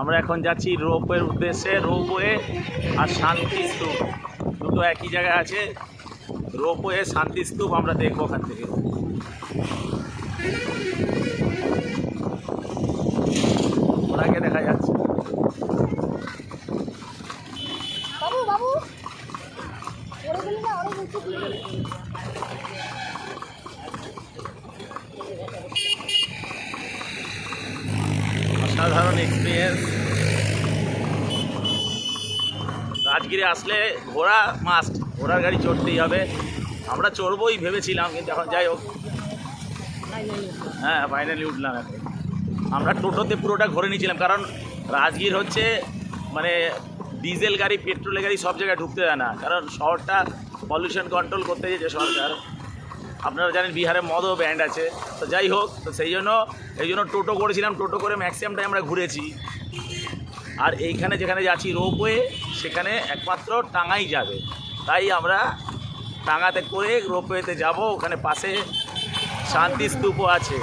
আমরা এখন যাচ্ছি রোপের উদ্দেশ্যে, রোপওয়ে আর শান্তি স্তূপ। দুটো একই জায়গায় আছে। রোপওয়ে, শান্তি স্তূপ আমরা দেখব ওখান থেকে। ওনাকে দেখা যাচ্ছে। অসাধারণ এক্সপিরিয়েন্স রাজগিরে আসলে ঘোড়া মাস্ট ঘোড়ার গাড়ি চড়তেই হবে। আমরা চড়বই ভেবেছিলাম, কিন্তু এখন যাই হোক। হ্যাঁ ফাইনালি উঠলাম এখন। আমরা টোটোতে পুরোটা ঘুরে নিয়েছিলাম, কারণ রাজগীর হচ্ছে মানে ডিজেল গাড়ি পেট্রোলের গাড়ি সব জায়গায় ঢুকতে দেয় না। কারণ শহরটা পলিউশন কন্ট্রোল করতে যেছে সরকার। আপনারা জানেন বিহারে মদও ব্যান্ড আছে। তো যাই হোক, তো সেই জন্য, এই জন্য টোটো করেছিলাম, টোটো করে ম্যাক্সিমাম টাইম আমরা ঘুরেছি। আর এইখানে যেখানে যাচ্ছি রোপওয়ে সেখানে একমাত্র টাঙাই যাবে। তাই আমরা টাঙাতে করে রোপওয়েতে যাব, ওখানে পাশে শান্তি স্তূপও আছে।